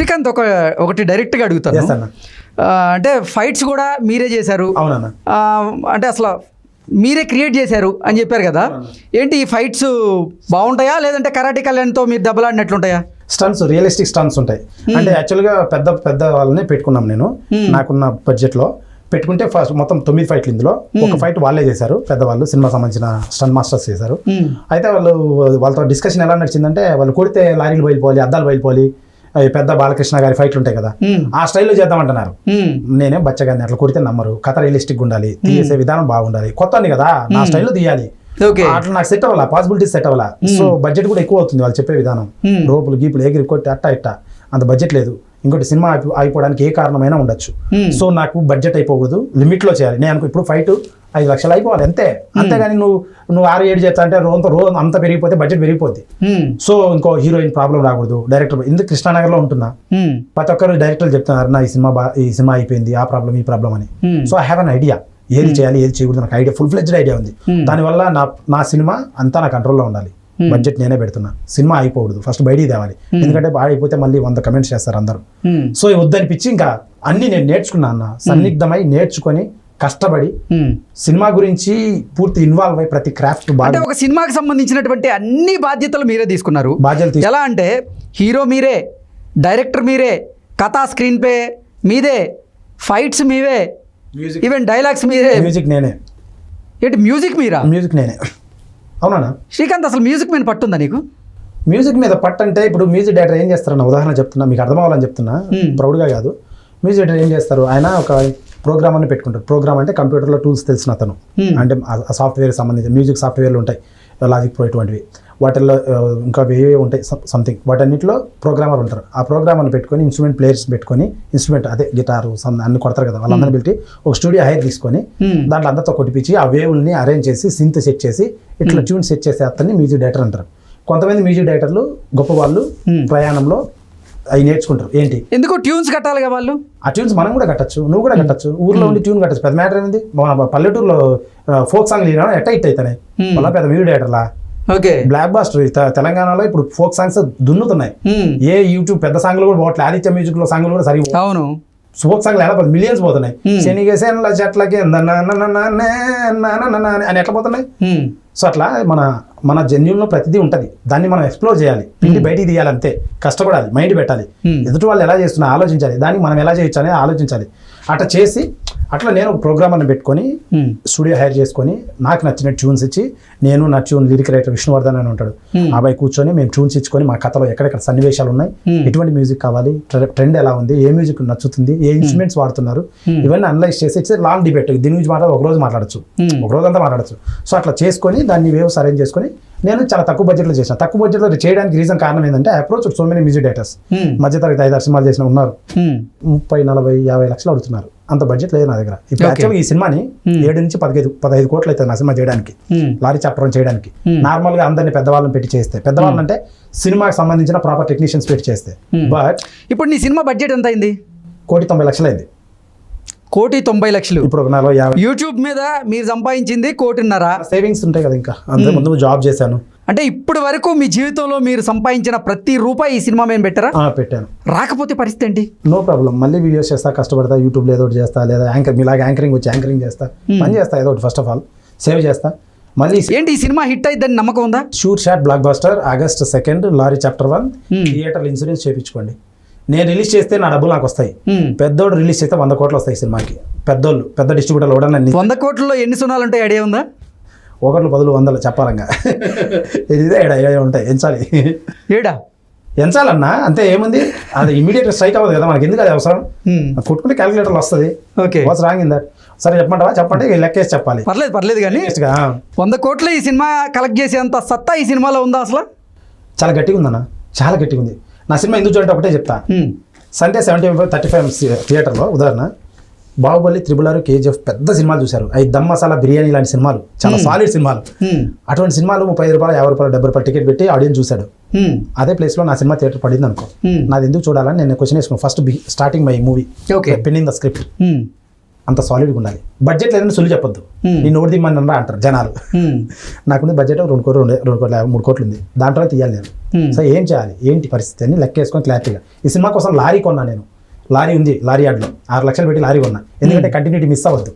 శ్రీకాంత్ ఒక ఒకటి డైరెక్ట్గా అడుగుతాను. అంటే ఫైట్స్ కూడా మీరే చేశారు. అంటే అసలు మీరే క్రియేట్ చేశారు అని చెప్పారు కదా. ఏంటి ఈ ఫైట్స్ బాగుంటాయా? లేదంటే కరాటే కళ్యాణ్తో మీరు దెబ్బలాడినట్లుంటాయా స్టన్స్ రియలిస్టిక్ స్టన్స్ ఉంటాయి. అంటే యాక్చువల్గా పెద్ద పెద్ద వాళ్ళని పెట్టుకున్నాం నేను. నాకున్న బడ్జెట్లో పెట్టుకుంటే ఫస్ట్ మొత్తం తొమ్మిది ఫైట్లు ఇందులో. ఒక ఫైట్ వాళ్ళే చేశారు. పెద్దవాళ్ళు సినిమా సంబంధించిన స్టన్ మాస్టర్స్ చేశారు. అయితే వాళ్ళు వాళ్ళతో డిస్కషన్ ఎలా నడిచిందంటే వాళ్ళు కొడితే లారీలు బయలుపోవాలి అద్దాలు బయలుపోవాలి. పెద్ద బాలకృష్ణ గారి ఫైట్లు ఉంటాయి కదా ఆ స్టైల్లో చేద్దామంటున్నారు. నేనే బచ్చగాన్ని అట్లా కొడితే నమ్మరు. కథ రియలిస్టిక్ ఉండాలి తీసే విధానం బాగుండాలి. కొత్త కదా నా స్టైల్లో తీయాలి. అట్లా నాకు సెట్ అవ్వాలా పాసిబిలిటీస్ సెట్ అవ్వాలా. సో బడ్జెట్ కూడా ఎక్కువ అవుతుంది వాళ్ళు చెప్పే విధానం. రోపులు గీపులు ఎగిరి కొట్టి అట్ట ఇట్ట. అంత బడ్జెట్ లేదు. ఇంకోటి సినిమా ఆగిపోవడానికి ఏ కారణమైనా ఉండొచ్చు. సో నాకు బడ్జెట్ అయిపోకూడదు. లిమిట్లో చేయాలి. నేను ఇప్పుడు ఫైట్ ఐదు లక్షలు అయిపోవాలి అంతే. అంతేగాని నువ్వు నువ్వు ఆరు ఏడు చేస్తా అంటే రోజు రోజు అంత పెరిగిపోతే బడ్జెట్ పెరిగిపోద్ది. సో ఇంకో హీరోయిన్ ప్రాబ్లం రాకూడదు. డైరెక్టర్ ఎందుకు కృష్ణానగర్లో ఉంటున్నా? మ్మ్. ప్రతి ఒక్కరు డైరెక్టర్లు చెప్తున్నారు నా ఈ సినిమా ఈ సినిమా అయిపోయింది ఆ ప్రాబ్లం ఈ ప్రాబ్లం అని. So I have an idea. ఏది చేయాలి ఏది చేయకూడదు నాకు ఐడియా ఫుల్ ఫ్లెడ్జ్డ్ ఐడియా ఉంది. దానివల్ల నా నా సినిమా అంతా నా కంట్రోల్లో ఉండాలి. బడ్జెట్ నేనే పెడుతున్నా. సినిమా అయిపోకూడదు. ఫస్ట్ బయటికి తేవాలి. ఎందుకంటే అయిపోతే మళ్ళీ వంద కమెంట్స్ చేస్తారు అందరూ. మ్మ్. సో వద్దనిపించి ఇంకా అన్ని నేను నేర్చుకున్నా అన్న. సన్నిగ్ధమై నేర్చుకొని కష్టపడి. సినిమా గురించి పూర్తి ఇన్వాల్వ్ అయ్యి ప్రతి క్రాఫ్ట్ అంటే బాగా ఒక సినిమాకి సంబంధించినటువంటి అన్ని బాధ్యతలు మీరే తీసుకున్నారు. బాధ్యతలు ఎలా అంటే హీరో మీరే డైరెక్టర్ మీరే కథా స్క్రీన్ పే మీదే ఫైట్స్ మీవే మ్యూజిక్ ఈవెన్ డైలాగ్స్ మీరే. మ్యూజిక్ నేనే. ఏంటి మ్యూజిక్ మీరా? మ్యూజిక్ నేనే. అవునా? శ్రీకాంత్ అసలు మ్యూజిక్ మీద పట్టుందా నీకు? మ్యూజిక్ మీద పట్టు అంటే ఇప్పుడు మ్యూజిక్ డైరెక్టర్ ఏం చేస్తారన్న ఉదాహరణ చెప్తున్నా మీకు అర్థం అవ్వాలని చెప్తున్నా. Hmm. ప్రౌడ్గా కాదు. మ్యూజిక్ డైరెక్టర్ ఏం చేస్తారు? ఆయన ఒక ప్రోగ్రామ్ అని పెట్టుకుంటారు ప్రోగ్రామ్ అంటే కంప్యూటర్లో టూల్స్ తెలిసిన అతను. Hmm. అంటే ఆ సాఫ్ట్వేర్ సంబంధించి మ్యూజిక్ సాఫ్ట్వేర్లు ఉంటాయి. లాజిక్ ప్రో ఇటువంటివి. వాటిల్లో ఇంకా వేరే ఉంటాయి సంథింగ్ వాటన్నిటిలో ప్రోగ్రామర్ ఉంటారు. ఆ ప్రోగ్రామర్ని పెట్టుకొని ఇన్స్ట్రుమెంట్ ప్లేయర్స్ పెట్టుకొని ఇన్స్ట్రుమెంట్ అదే గిటారు అన్ని కొడతారు కదా వాళ్ళందరినీ పెట్టి ఒక స్టూడియో హైర్ తీసుకొని Hmm. దాంట్లో అందరితో కొట్టిపించి ఆ వేవుల్ని అరేంజ్ చేసి సింత్ సెట్ చేసి ఇట్లా ట్యూన్ సెట్ చేసే అతన్ని మ్యూజిక్ డైరెక్టర్ అంటారు. కొంతమంది మ్యూజిక్ డైరెక్టర్లు గొప్ప వాళ్ళు Hmm. ప్రయాణంలో అవి నేర్చుకుంటారు. ఏంటి? ఎందుకు ట్యూన్స్ కట్టాలిగా వాళ్ళు? ఆ ట్యూన్స్ మనం కూడా కట్టచ్చు నువ్వు కూడా కట్టచ్చు. ఊర్లో ఉండి ట్యూన్ కట్టచ్చు. పెద్ద మ్యాటర్ ఏంది మన పల్లెటూరులో ఫోక్ సాంగ్ లేనా ఎట్ట హిట్ అవుతాయి Hmm. మళ్ళీ పెద్ద మ్యూజిక్ డైరెక్టర్లా? ఓకే బ్లాక్ బాస్టర్ తెలంగాణలో ఇప్పుడు ఫోక్ సాంగ్స్ దున్నుతున్నాయి. ఏ యూట్యూబ్ పెద్ద సాంగ్లు కూడా పోవట్లే ఆదిత్య మ్యూజిక్లో సాంగ్లు కూడా సరిగ్గా అవును ఫోక్ సాంగ్లు ఎలా పోతుంది మిలియన్స్ పోతున్నాయి Hmm. శనిగేసేన్ల చెట్లకి అని ఎట్లా పోతున్నాయి. సో అట్లా మన మన జన్యుల్లో ప్రతిదీ ఉంటుంది దాన్ని మనం ఎక్స్ప్లోర్ చేయాలి పిండి బయటికి తీయాలి అంతే కష్టపడాలి మైండ్ పెట్టాలి Hmm. ఎదుటి వాళ్ళు ఎలా చేస్తున్నా ఆలోచించాలి దాన్ని మనం ఎలా చేయొచ్చు అనేది ఆలోచించాలి అట్లా చేసి అట్లా నేను ఒక ప్రోగ్రామ్ అని పెట్టుకొని. స్టూడియో హైర్ చేసుకొని నాకు నచ్చిన ట్యూన్స్ ఇచ్చి నేను నా ట్యూన్ లిరిక్ రైటర్ విష్ణువర్ధన్ అని ఉంటాడు Hmm. ఆ అబ్బాయి కూర్చొని మేము ట్యూన్స్ ఇచ్చుకొని మా కథలో ఎక్కడెక్కడ సన్నివేశాలు ఉన్నాయి Hmm. ఎటువంటి మ్యూజిక్ కావాలి ట్రె- ట్రెండ్ ఎలా ఉంది ఏ మ్యూజిక్ నచ్చుతుంది ఏ ఇన్స్ట్రుమెంట్స్ వాడుతున్నారు Hmm. ఇవన్నీ అనలైజ్ చేసి ఇట్స్ లాంగ్ డిబేట్ దీని గురించి మాట్లాడి ఒక రోజు మాట్లాడచ్చు Hmm. ఒక రోజు అంతా మాట్లాడచ్చు సో అట్లా చేసుకొని దాన్ని వేవ్స్ అరేంజ్ చేసుకొని నేను చాలా తక్కువ బడ్జెట్లో చేసిన తక్కువ బడ్జెట్లో చేయడానికి రీజన్ కారణం ఏంటంటే approach so many music directors hmm. మధ్యతరగతి ఐదారు సినిమాలు చేసిన ఉన్నారు. మ్మ్. ముప్పై నలభై యాభై లక్షలు అడుగుతున్నారు. అంత బడ్జెట్ లేదు నా దగ్గర. ఇప్పుడు ఈ సినిమాని Hmm. ఏడు నుంచి పదిహేదు పదహైదు కోట్లు అవుతుంది నా సినిమా చేయడానికి. మ్మ్. లారీ చప్పరం చేయడానికి. Hmm. నార్మల్గా అందరిని పెద్దవాళ్ళని పెట్టి చేస్తే. పెద్దవాళ్ళని అంటే సినిమాకి సంబంధించిన ప్రాపర్ టెక్నీషియన్స్ పెట్టి చేస్తే. Hmm. బట్ ఇప్పుడు నీ సినిమా బడ్జెట్ ఎంత అయింది? కోటి తొంభై లక్షలు అయింది. కోటి తొంభై లక్షలు. ఇప్పుడు ఒక నలభై యాభై. యూట్యూబ్ మీద మీరు సంపాదించింది కోటిన్నర. సేవింగ్స్ ఉంటాయి కదా ఇంకా. అంతే ముందు జాబ్ చేశాను. అంటే ఇప్పటి వరకు మీ జీవితంలో మీరు సంపాదించిన ప్రతి రూపాయి ఈ సినిమా మేము పెట్టారా? ఆ, పెట్టాను. రాకపోతే పరిస్థితి ఏంటి? No problem. మళ్ళీ వీడియోస్ చేస్తా కష్టపడతా యూట్యూబ్లో ఏదో ఒకటి చేస్తా లేదా యాంకర్ మీలాగా యాంకరింగ్ వచ్చి యాంకరింగ్ చేస్తా పని చేస్తా ఏదో ఒకటి ఫస్ట్ ఆఫ్ ఆల్ సేవ్ చేస్తా. మళ్ళీ ఏంటి ఈ సినిమా హిట్ అయిద్దని నమ్మకం ఉందా? Shoot shot blockbuster August second lorry chapter one. Theatre insurance చేయించుకోండి. నేను రిలీజ్ చేస్తే నా డబ్బులు నాకు వస్తాయి. పెద్దోడు రిలీజ్ చేస్తే వంద కోట్లు వస్తాయి సినిమాకి. పెద్దోళ్ళు పెద్ద డిస్ట్రిబ్యూటర్లు కూడా నన్ను వంద కోట్లలో ఎన్ని సున్నాలు ఉంటాయి? ఐడియా ఉందా? ఒకట్లు పదులు వందలు చెప్పాలంగా. ఇదే ఈడ ఏ ఉంటాయి? ఎంచాలి. ఏడా? ఎంచాలన్నా? అంతే ఏముంది? అది ఇమీడియట్ స్ట్రైక్ అవ్వదు కదా మనకి. ఎందుకు అది అవసరం. కొట్టుకుంటే క్యాలిక్యులేటర్లు వస్తుంది. Okay. What's wrong in that సరే చెప్పమంటావా? చెప్పండి లెక్కేసి చెప్పాలి. పర్లేదు పర్లేదు కానీ వంద కోట్లు ఈ సినిమా కలెక్ట్ చేసేంత సత్తా ఈ సినిమాలో ఉందా అసలు? చాలా గట్టిగా ఉందన్న చాలా గట్టిగా ఉంది నా సినిమా ఎందుకు చూడంటే ఒకటే చెప్తా. Sunday seventy five thirty five థియేటర్లో ఉదాహరణ బాహుబలి త్రిబుల్ ఆర్ కేజీఎఫ్ పెద్ద సినిమాలు చూశారు అవి దమ్ మసాలా బిర్యానీ లాంటి సినిమాలు చాలా సాలిడ్ సినిమాలు. అటువంటి సినిమాలు ముప్పై ఐదు రూపాయలు యాభై రూపాయలు డెబ్బై రూపాయలు టికెట్ పెట్టి ఆడియన్స్ చూశాడు. అదే ప్లేస్లో నా సినిమా థియేటర్ పడింది అనుకో. నాది ఎందుకు చూడాలని నేను క్వశ్చన్ వేసుకున్నాను first starting my movie okay penning the script. అంత సాలిడ్గా ఉండాలి. బడ్జెట్ లేదని సులు చెప్పొద్దు. Hmm. నేను నోటి దిమ్మని అంటారు జనాలు. ఉమ్, నాకుంది బడ్జెట్ రెండు కోట్లు రెండు రెండు కోట్ల మూడు కోట్లు ఉంది. దాంట్లో తీయాలి నేను. Hmm. సో ఏం చేయాలి? ఏంటి పరిస్థితి అని లెక్క వేసుకొని క్లారిటీగా ఈ సినిమా కోసం లారీ కొన్నా నేను. లారీ ఉంది లారీ యార్డ్లో ఆరు లక్షలు పెట్టి లారీ కొన్నా. ఎందుకంటే కంటిన్యూటీ మిస్ అవ్వద్దు.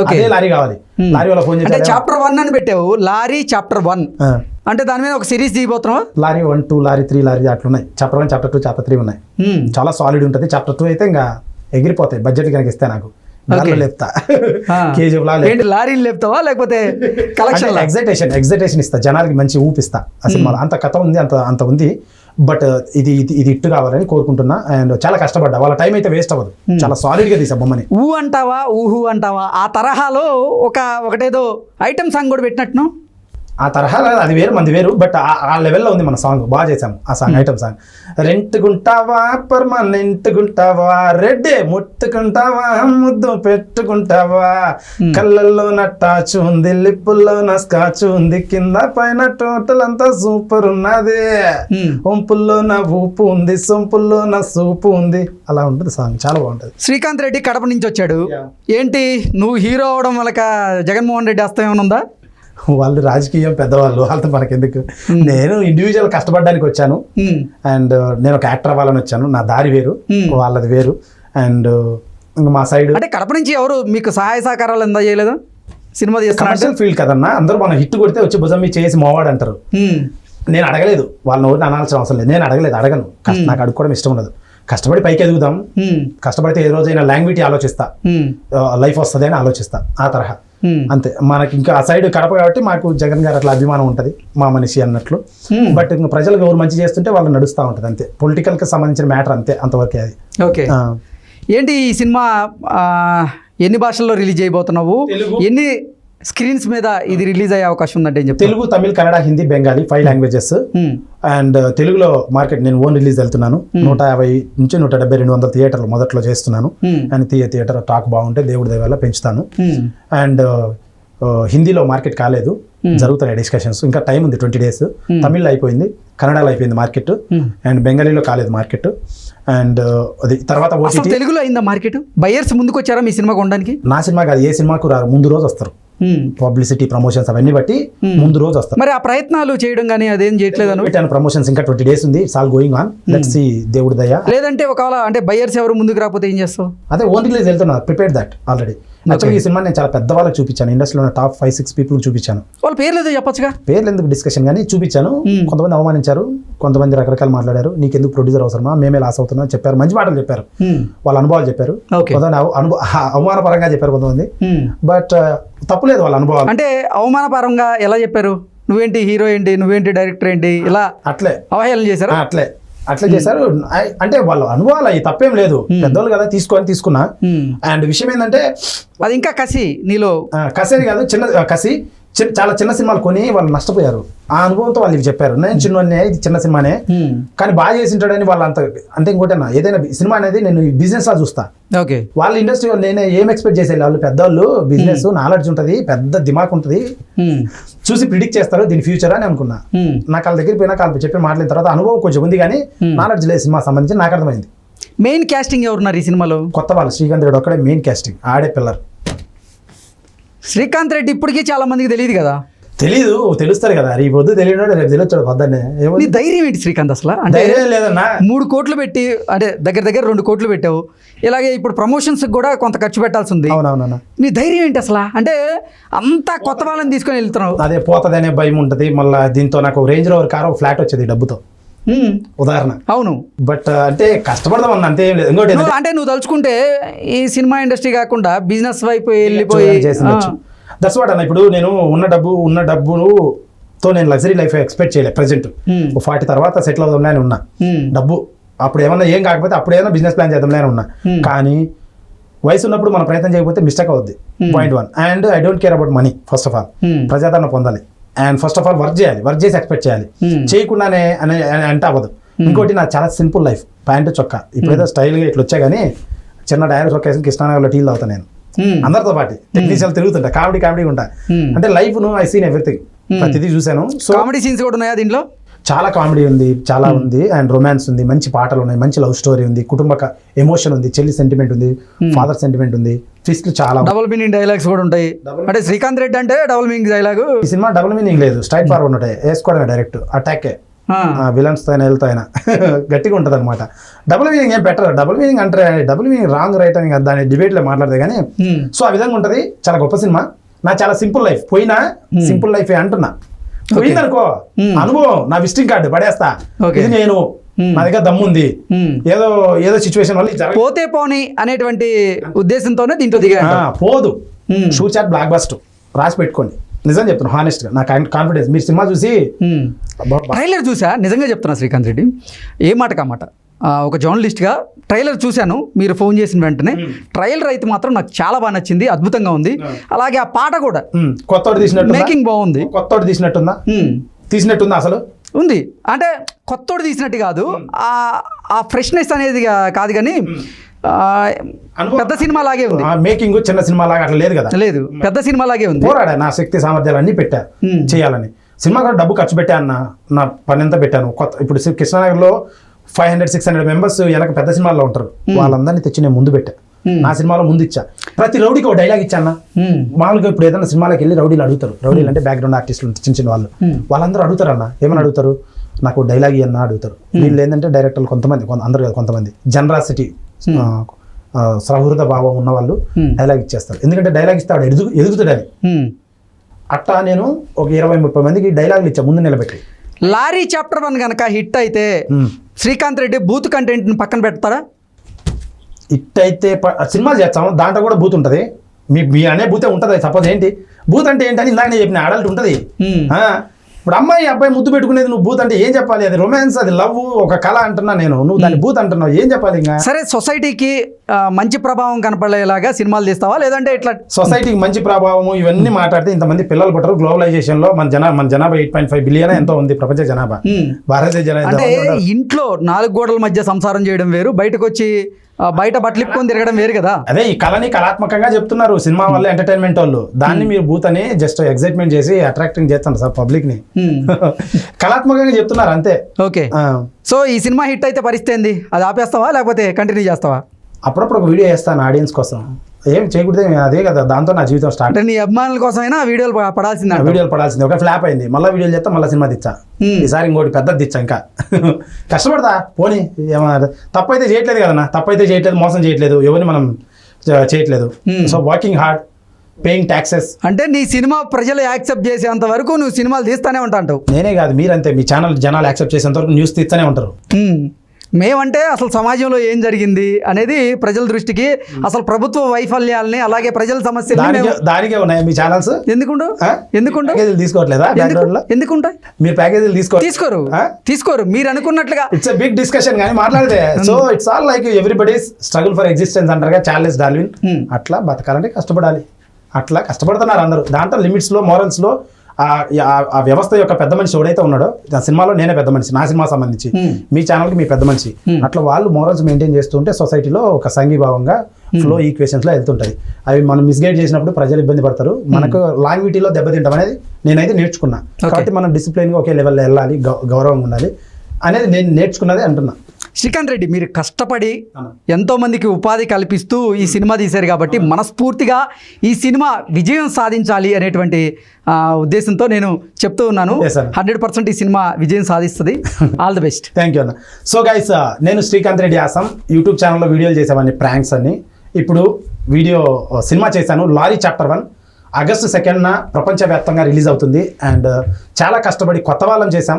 ఓకే అదే లారీ కావాలి. Hmm. లారీ వాళ్ళ ఫోన్ చేసి చాప్టర్ వన్ అని పెట్టావు. లారీ చాప్టర్ వన్ అంటే దాని మీద ఒక series దిగిపోతున్నావా? Lorry one two lorry three lorry అట్లా ఉన్నాయి. Chapter one chapter two chapter three ఉన్నాయి. చాలా సాలిడ్ ఉంటుంది. చాప్టర్ టూ అయితే ఇంకా ఎగిరిపోతాయి. బడ్జెట్ కనుక ఇస్తే నాకు. లేపుతా. కేజీ ఏంటి లారీలు లేపుతావా లేకపోతే కలెక్షన్ ఎగ్జైటేషన్ ఎగ్జైటేషన్ ఇస్తా. జనాలకి మంచి ఊపిస్తా. ఆ సినిమాలో అంత కథ ఉంది అంత అంత ఉంది. బట్ ఇది ఇది ఇది ఇట్టు కావాలని కోరుకుంటున్నా. అండ్ చాలా కష్టపడ్డా. వాళ్ళ టైం అయితే వేస్ట్ అవ్వదు. చాలా సాలిడ్గా తీసా బొమ్మని. ఊ అంటావా ఊహు అంటావా? ఆ తరహాలో ఒక ఒకటేదో ఐటమ్ సాంగ్ కూడా పెట్టినట్టును ఆ తరహా అది వేరు మంది వేరు బట్ ఆ లెవెల్లో ఉంది మన సాంగ్ బాగా చేసాము ఆ సాంగ్ ఐటమ్ సాంగ్ రెంట్ గుంటావా పర్మనెంట్ గుంటావా రెడ్డే ముట్టుకుంటావా ముద్దు పెట్టుకుంటావా? కళ్ళల్లో నట్టాచు ఉంది లిప్పుల్లో నా స్కాచ్ ఉంది కింద పైన టోటల్ అంతా సూపర్ ఉన్నది. Hmm. ఒంపుల్లో నా ఊపు ఉంది సొంపుల్లో నా సూపు ఉంది. అలా ఉంటుంది సాంగ్ చాలా బాగుంటుంది. శ్రీకాంత్ రెడ్డి కడప నుంచి వచ్చాడు. ఏంటి నువ్వు హీరో అవడం వల్ల జగన్మోహన్ రెడ్డి హస్తం ఏమైనా ఉందా? వాళ్ళు రాజకీయం పెద్దవాళ్ళు వాళ్ళతో మనకెందుకు? నేను ఇండివిజువల్ కష్టపడడానికి వచ్చాను. అండ్ నేను ఒక యాక్టర్ అవ్వాలని వచ్చాను. నా దారి వేరు. వాళ్ళది వేరు. అండ్ ఇంకా మా సైడ్ అంటే కడప నుంచి ఎవరు మీకు సహాయ సహకారాలు ఎందా చేయలేదా? సినిమా కమర్షియల్ ఫీల్డ్ కదన్నా అందరూ మనం హిట్ కొడితే వచ్చి భుజం మీద చేసి మోవాడు అంటారు. నేను అడగలేదు. వాళ్ళ నోటిని అనాల్సిన అవసరం లేదు. నేను అడగలేదు అడగను. నాకు అడుక్కోవడం ఇష్టం ఉండదు. కష్టపడి పైకి ఎదుగుదాం. కష్టపడితే ఏ రోజైనా లాంగ్వేజ్ ఆలోచిస్తా. లైఫ్ వస్తుంది అని ఆలోచిస్తా. ఆ తరహా. అంతే. మనకి ఇంకా ఆ సైడ్ కడప కాబట్టి మాకు జగన్ గారు అట్లా అభిమానం ఉంటుంది మా మనిషి అన్నట్లు. బట్ ఇంకా ప్రజలకు ఎవరు మంచి చేస్తుంటే వాళ్ళు నడుస్తూ ఉంటుంది అంతే. పొలిటికల్కి సంబంధించిన మ్యాటర్ అంతే అంతవరకే అది. ఓకే. ఏంటి ఈ సినిమా ఎన్ని భాషల్లో రిలీజ్ చేయబోతున్నావు? తెలుగు. ఎన్ని స్క్రీన్స్ మీద ఇది రిలీజ్ అయ్యే అవకాశం ఉందంటే చెప్తావు? Telugu Tamil Kannada Hindi Bengali five languages. And తెలుగులో మార్కెట్ నేను ఓన్ రిలీజ్ వెళ్తున్నాను. నూట యాభై నుంచి నూట డెబ్బై రెండు వందల థియేటర్లు మొదట్లో చేస్తున్నాను. అండ్ థియే థియేటర్ టాక్ బాగుంటే దేవుడి దయ పెంచుతాను. అండ్ హిందీలో మార్కెట్ కాలేదు. జరుగుతున్నాయి డిస్కషన్స్. ఇంకా టైం ఉంది ట్వంటీ డేస్. తమిళ్ళో అయిపోయింది కన్నడలో అయిపోయింది మార్కెట్. అండ్ బెంగాలీలో కాలేదు మార్కెట్. అండ్ అది తర్వాత తెలుగులో అయిందా మార్కెట్? బయర్స్ ముందుకు వచ్చారా మీ సినిమా కొనడానికి? నా సినిమా కాదు ఏ సినిమాకు రారు ముందు రోజు వస్తారు. పబ్లిసిటీ ప్రమోషన్స్ అవన్నీ బట్టి ముందు రోజు వస్తారు. మరి ఆ ప్రయత్నాలు చేయడం కానీ అదేం చేయట్లేదను పెట్టాను ప్రమోషన్స్ ఇంకా ట్వంటీ డేస్ ఉంది. సాల్ గోయింగ్ ఆన్ లెట్స్ సి దేవుడి దయ. లేదంటే ఒకవేళ అంటే బయర్స్ ఎవరు ముందుకు రాకపోతే ఏం చేస్తావు? అదే ఓన్ రిలీజ్ వెళ్తున్నా. ప్రిపేర్ దట్ ఆల్రెడీ యాక్చువల్లీ ఈ సినిమా నేను చాలా పెద్ద వాళ్ళకి చూపించాను. ఇండస్ట్రీలో టాప్ ఫైవ్ సిక్స్ పీపుల్ చూపించాను. వాళ్ళ పేర్లు ఏదో చెప్పొచ్చుగా? పేర్లు ఎందుకు డిస్కషన్ కానీ చూపించాను. Hmm. కొంతమంది అవమానించారు. కొంతమంది రకరకాలు మాట్లాడారు. నీకు ఎందుకు ప్రొడ్యూసర్ అవసరమా? మేమే లాస్ అవుతున్నాం చెప్పారు. మంచి మాటలు చెప్పారు. ఉమ్, వాళ్ళ అనుభవాలు చెప్పారు. కొంతమంది అనుభవ అవమానపరంగా చెప్పారు కొంతమంది. బట్ తప్పులేదు వాళ్ళ అనుభవాలు. అంటే అవమానపరంగా ఎలా చెప్పారు? నువ్వేంటి హీరో ఏంటి? నువ్వేంటి డైరెక్టర్ ఏంటి? ఇలా అట్లే. అవహేళన చేశారా? అట్లే. అట్లే చేశారు. ఐ- అంటే వాళ్ళ అనుభవాలు అవి తప్పేం లేదు. పెద్దోళ్ళు కదా తీసుకొని తీసుకున్నా. ఉమ్. అండ్ విషయం ఏంటంటే అది ఇంకా కసి నీలో. కసేది కాదు చిన్న కసి. చిన్న చాలా చిన్న సినిమాలు కొని వాళ్ళు నష్టపోయారు. ఆ అనుభవంతో వాళ్ళు ఇవి చెప్పారు. నేను చిన్న ఇది చిన్న సినిమానే. కానీ బాగా చేసి ఉంటాడని వాళ్ళు అంత అంటే ఇంకోటన్నా ఏదైనా సినిమా అనేది నేను బిజినెస్ లా చూస్తా. ఓకే. వాళ్ళ ఇండస్ట్రీ వాళ్ళు నేనే ఏం ఎక్స్పెక్ట్ చేసేది? వాళ్ళు పెద్దవాళ్ళు బిజినెస్ నాలెడ్జ్ ఉంటుంది పెద్ద దిమాక్ ఉంటుంది. చూసి ప్రిడిక్ట్ చేస్తారు దీని ఫ్యూచర్ అని అనుకున్నా. నాకు వాళ్ళ దగ్గర పోయినా వాళ్ళు చెప్పి మాట్లాడిన తర్వాత అనుభవం కొంచెం ఉంది కానీ నాలెడ్జ్ లేదు సినిమా సంబంధించి నాకు అర్థమైంది. మెయిన్ క్యాస్టింగ్ ఎవరున్నారు ఈ సినిమాలో? కొత్త వాళ్ళు శ్రీకాంత్ రెడ్డి ఒక్కడే మెయిన్ కాస్టింగ్ ఆడే పిల్లర్ శ్రీకాంత్ రెడ్డి ఇప్పటికీ చాలా మందికి తెలియదు కదా? తెలీదు తెలుస్తారు కదా. ఈ పొద్దు తెలియడు రేపు తెలియచ్చాడు పొద్దున్నే. నీ ధైర్యం ఏంటి శ్రీకాంత్ అసలు? అంటే లేదన్నా. మూడు కోట్లు పెట్టి అంటే దగ్గర దగ్గర రెండు కోట్లు పెట్టావు. ఇలాగే ఇప్పుడు ప్రమోషన్స్ కూడా కొంత ఖర్చు పెట్టాల్సి ఉంది అవునవునన్నా. నీ ధైర్యం ఏంటి అసలు? అంటే అంతా కొత్త వాళ్ళని తీసుకొని వెళ్తున్నావు. అదే పోతుంది అనే భయం ఉంటుంది. మళ్ళీ దీంతో నాకు రేంజ్ రోవర్ కారు ఫ్లాట్ వచ్చేది డబ్బుతో. ఉదాహరణ. అవును. బట్ అంటే కష్టపడదాం అంతే ఏం లేదు. ఇంకోటి నువ్వు అంటే నువ్వు తలుచుకుంటే ఈ సినిమా ఇండస్ట్రీ కాకుండా బిజినెస్ వైపు వెళ్ళిపోయి దట్స్ వాట్ అన్న ఇప్పుడు నేను ఉన్న డబ్బు ఉన్న డబ్బుతో నేను లగ్జరీ లైఫ్ ఎక్స్పెక్ట్ చేయలేదు ప్రజెంట్ ఉమ్. ఫార్టీ తర్వాత సెటిల్ అవుదాంలే అని ఉన్నా. డబ్బు అప్పుడు ఏమన్నా ఏం కాకపోతే అప్పుడు ఏదైనా బిజినెస్ ప్లాన్ చేద్దాంలే అని ఉన్నా. కానీ వయసు ఉన్నప్పుడు మన ప్రయత్నం చేయకపోతే మిస్టేక్ అవుద్ది. Point one. And I don't care about money first of all. ప్రజాదరణ పొందాలి. And first of all work చేయాలి. వర్క్ చేసి ఎక్స్పెక్ట్ చేయాలి. Hmm. చేయకుండానే అని అంటే అవ్వదు. ఇంకోటి నాకు చాలా సింపుల్ లైఫ్ ప్యాంటు చొక్కా. ఇప్పుడేదో స్టైల్గా ఇట్లా వచ్చా కానీ చిన్న డైరెక్ట్ చొక్కా వేసుకుని కృష్ణానగర్లో టీలు తాగుతా నేను. అందరితో పాటు టెక్నీషియల్ తిరుగుతుంటా. కామెడీ కామెడీ ఉంటా. Hmm. అంటే లైఫ్ను ఐ సీన్ ఎవ్రీథింగ్ ప్రతిదీ చూశాను. సో కామెడీ సీన్స్ కూడా ఉన్నాయా దీంట్లో? చాలా కామెడీ ఉంది చాలా ఉంది. అండ్ రొమాన్స్ ఉంది మంచి పాటలు ఉన్నాయి మంచి లవ్ స్టోరీ ఉంది కుటుంబ ఎమోషన్ ఉంది చెల్లి సెంటిమెంట్ ఉంది ఫాదర్ సెంటిమెంట్ ఉంది. ట్విస్ట్లు చాలా. డబుల్ మీనింగ్ డైలాగ్స్ కూడా ఉంటాయి. అంటే శ్రీకాంత్ రెడ్డి అంటే డబుల్ మీనింగ్ డైలాగ్ ఈ సినిమా డబుల్ మీనింగ్ లేదు. స్ట్రైట్ ఫార్వర్డ్ ఉంటాయి వేసుకోవడమే డైరెక్ట్ అటాకే విలన్స్తో వెళ్తా అయినా. గట్టిగా ఉంటుంది అనమాట డబుల్ మీనింగ్ ఏం బెటర్ డబుల్ మీనింగ్ అంటే డబుల్ మీనింగ్ రాంగ్ రైట్ అని దాని డిబేట్లో మాట్లాడదు కానీ సో ఆ విధంగా ఉంటుంది. చాలా గొప్ప సినిమా. నా చాలా సింపుల్ లైఫ్ పోయినా సింపుల్ లైఫ్ అంటున్నా. పోయిందనుకో అనుభవం నా విజిటింగ్ కార్డు పడేస్తా. ఇది నేను నా దగ్గర దమ్ముంది. ఏదో ఏదో సిచ్యువేషన్ వల్ల పోతే పోని అనేటువంటి ఉద్దేశంతోనే దీంట్లో దిగా పోదు. షూ చాట్ బ్లాక్ బస్ట్ రాసి పెట్టుకోండి. నిజం చెప్తున్నా హానెస్ట్గా. నా కాన్ఫిడెన్స్ మీరు సినిమా చూసి ట్రైలర్ చూసా? నిజంగా చెప్తున్నా శ్రీకాంత్ రెడ్డి. ఏ మాట? కామాట ఒక జర్నలిస్ట్గా ట్రైలర్ చూశాను. మీరు ఫోన్ చేసిన వెంటనే. ట్రైలర్ అయితే మాత్రం నాకు చాలా బాగా నచ్చింది. అద్భుతంగా ఉంది. అలాగే ఆ పాట కూడా ఉమ్, కొత్తోడు తీసినట్టు మేకింగ్ బాగుంది. కొత్తోడు తీసినట్టుందా? తీసినట్టుందా అసలు? ఉంది. అంటే కొత్తోడు తీసినట్టు కాదు. ఆ ఆ ఫ్రెష్నెస్ అనేది కాదు కానీ పెద్ద సినిమా లాగే ఉంది మేకింగ్ చిన్న సినిమా లాగా అట్లా లేదు కదా. లేదు. పెద్ద సినిమా లాగే ఉంది. పోరాడా? నా శక్తి సామర్థ్యాలు అన్ని పెట్టా. చేయాలని. సినిమా కూడా డబ్బు ఖర్చు పెట్టా అన్న నా పని ఎంత పెట్టాను? కొత్త ఇప్పుడు కృష్ణానగర్లో five hundred six hundred members వెనక పెద్ద సినిమాల్లో ఉంటారు. వాళ్ళందరినీ తెచ్చి నేను ముందు పెట్టా. నా సినిమాలో ముందు ఇచ్చా. ప్రతి రౌడీకి ఒక డైలాగ్ ఇచ్చా అన్న. ఉమ్, మామూలుగా ఇప్పుడు ఏదైనా సినిమాలకు వెళ్ళి రౌడీలు అడుగుతారు. రౌడీలు అంటే బ్యాక్గ్రౌండ్ ఆర్టిస్టులు చిన్న చిన్న వాళ్ళు. వాళ్ళందరూ అడుగుతారు అన్న. ఏమని అడుగుతారు? నాకు డైలాగ్ ఇవ్వన్నా అడుగుతారు. వీళ్ళు ఏంటంటే డైరెక్టర్లు కొంతమంది కొంత- అందరు కాదు కొంతమంది. జనరాసిటీ సహృద భావం ఉన్న వాళ్ళు. డైలాగ్ ఇచ్చేస్తారు. ఎందుకంటే డైలాగ్ ఇస్తే ఆవిడ ఎదుగు ఎదుగుతాడని. అట్టా నేను ఒక ఇరవై ముప్పై మందికి డైలాగులు ఇచ్చా ముందు నిలబెట్టి. లారీ చాప్టర్ వన్ కనుక హిట్ అయితే. శ్రీకాంత్ రెడ్డి బూత్ కంటెంట్ని పక్కన పెడతారా? ఇట్టయితే సినిమాలు చేస్తాం దాంట్లో కూడా బూత్ ఉంటుంది. మీ మీ అనే బూతే ఉంటుంది సపోజ్ ఏంటి? బూత్ అంటే ఏంటని ఇందాక నేను చెప్పిన అడల్ట్ ఉంటుంది. ఇప్పుడు అమ్మాయి అబ్బాయి ముద్దు పెట్టుకునేది నువ్వు బూత్ అంటే ఏం చెప్పాలి? అది రొమాన్స్ అది లవ్ ఒక కళ అంటున్నా నేను. నువ్వు దాన్ని బూత్ అంటున్నావు ఏం చెప్పాలి ఇంకా? సరే సొసైటీకి మంచి ప్రభావం కనపడేలాగా సినిమాలు తీస్తావా? లేదంటే ఇట్లా సొసైటీకి మంచి ప్రభావము ఇవన్నీ మాట్లాడితే ఇంతమంది పిల్లలు పుట్టరు. గ్లోబలైజేషన్లో మన జనా మన జనాభా ఎయిట్ పాయింట్ ఫైవ్ బిలియన్ ఎంతో ఉంది ప్రపంచ జనాభా. భారతీయ జనాభా అంటే ఇంట్లో నాలుగు గోడల మధ్య సంసారం చేయడం వేరు బయటకు వచ్చి బయట బట్టలు ఇప్పుకొని తిరగడం వేరు కదా. అదే ఈ కళని కళాత్మకంగా చెప్తున్నారు సినిమా వల్ల ఎంటర్టైన్మెంట్ వాళ్ళు. దాన్ని మీరు బూత్ అని జస్ట్ ఎగ్జైట్మెంట్ చేసి అట్రాక్టింగ్ చేస్తున్నారు సార్ పబ్లిక్ని ఉమ్. కళాత్మకంగా చెప్తున్నారు అంతే. ఓకే సో ఈ సినిమా హిట్ అయితే పరిస్థితి అది ఆపేస్తావా? లేకపోతే కంటిన్యూ చేస్తావా? అప్పుడప్పుడు ఒక వీడియో చేస్తాను ఆడియన్స్ కోసం. ఏం చేయకూడదు అదే కదా దాంతో నా జీవితం స్టార్ట్ అంటే నీ అభిమానుల కోసమైనా వీడియోలు ప- పడాల్సిందే వీడియోలు పడాల్సింది. ఒక ఫ్లాప్ అయింది. మళ్ళీ వీడియోలు చేస్తే మళ్ళీ సినిమా తెచ్చా. ఈసారి ఇంకోటి పెద్దది తెచ్చా ఇంకా. కష్టపడతా పోనీ. ఏమన్నా తప్పైతే చేయట్లేదు కదన్నా. తప్పైతే చేయట్లేదు మోసం చేయట్లేదు. ఎవరిని మనం చేయట్లేదు. So working hard paying taxes అంటే నీ సినిమా ప్రజలు యాక్సెప్ట్ చేసేంత వరకు నువ్వు సినిమాలు తీస్తానే ఉంటాంటావు. నేనే కాదు మీరంతే. మీ ఛానల్ జనాలు యాక్సెప్ట్ చేసేంత వరకు న్యూస్ తీస్తూనే ఉంటారు. మేమంటే అసలు సమాజంలో ఏం జరిగింది అనేది ప్రజల దృష్టికి అసలు ప్రభుత్వ వైఫల్యాల్ని అలాగే ప్రజల సమస్యల్ని దానికే ఉన్నాయి మీ ఛానల్స్? ఎందుకుండు? ఎందుకుండు? తీసుకోవట్లేదా ఎందుకుంటాయి? మీరు ప్యాకేజీలు తీసుకో తీసుకోరు. తీసుకోరు. మీరు అనుకున్నట్లుగా ఇట్స్ బిగ్ డిస్కషన్ కానీ మాట్లాడితే. So it's all like everybody's struggle for existence అంటారుగా చార్లెస్ Hmm. అట్లా బతకాలంటే కష్టపడాలి. అట్లా కష్టపడుతున్నారు అందరూ. దాంట్లో లిమిట్స్లో morals లో ఆ వ్యవస్థ యొక్క పెద్ద మనిషి ఎవడైతే ఉన్నాడో ఆ సినిమాలో నేనే పెద్ద మనిషి నా సినిమా సంబంధించి. మీ ఛానల్కి మీ పెద్ద మనిషి. అట్లా వాళ్ళు మోరల్స్ మెయింటైన్ చేస్తుంటే సొసైటీలో ఒక సంఘీభావంగా ఫ్లో ఈక్వేషన్స్లో వెళ్తుంటది. అవి మనం మిస్గైడ్ చేసినప్పుడు ప్రజలు ఇబ్బంది పడతారు. మనకు లాంగ్విటీలో దెబ్బతింటాం అనేది నేనైతే నేర్చుకున్నా. కాబట్టి మనం డిసిప్లిన్గా ఒకే లెవెల్లో వెళ్ళాలి గౌ- గౌరవంగా ఉండాలి అనేది నేను నేర్చుకున్నది అంటున్నా. శ్రీకాంత్ రెడ్డి మీరు కష్టపడి అవును. ఎంతో మందికి ఉపాధి కల్పిస్తూ ఈ సినిమా తీశారు కాబట్టి మనస్ఫూర్తిగా ఈ సినిమా విజయం సాధించాలి అనేటువంటి ఉద్దేశంతో నేను చెప్తూ ఉన్నాను. హండ్రెడ్ పర్సెంట్ ఈ సినిమా విజయం సాధిస్తుంది. All the best thank you అన్న. సో గైస్ నేను శ్రీకాంత్ రెడ్డి ఆసం. యూట్యూబ్ ఛానల్లో వీడియోలు చేసేవాడిని ప్రాంక్స్ అన్ని ఇప్పుడు వీడియో సినిమా చేశాను లారీ చాప్టర్ వన్. ఆగస్టు సెకండ్న ప్రపంచవ్యాప్తంగా రిలీజ్ అవుతుంది. అండ్ చాలా కష్టపడి కొత్త వాళ్ళని చేశాం.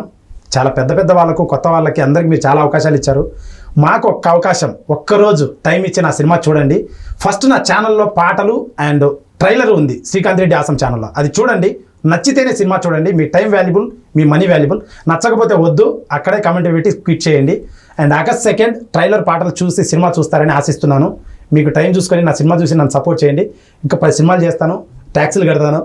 చాలా పెద్ద పెద్ద వాళ్ళకు కొత్త వాళ్ళకి అందరికి మీరు చాలా అవకాశాలు ఇచ్చారు. మాకు ఒక్క అవకాశం ఒక్కరోజు టైం ఇచ్చి నా సినిమా చూడండి. ఫస్ట్ నా ఛానల్లో పాటలు అండ్ ట్రైలర్ ఉంది శ్రీకాంత్ రెడ్డి ఆసం ఛానల్లో అది చూడండి నచ్చితేనే సినిమా చూడండి. మీ టైం వాల్యుబుల్ మీ మనీ వాల్యుబుల్. నచ్చకపోతే వద్దు అక్కడే కమెంట్ పెట్టి క్విట్ చేయండి. అండ్ ఆగస్ట్ సెకండ్ ట్రైలర్ పాటలు చూసి సినిమా చూస్తారని ఆశిస్తున్నాను. మీకు టైం చూసుకొని నా సినిమా చూసి నన్ను సపోర్ట్ చేయండి. ఇంకా పది సినిమాలు చేస్తాను ట్యాక్సీలు కడతాను.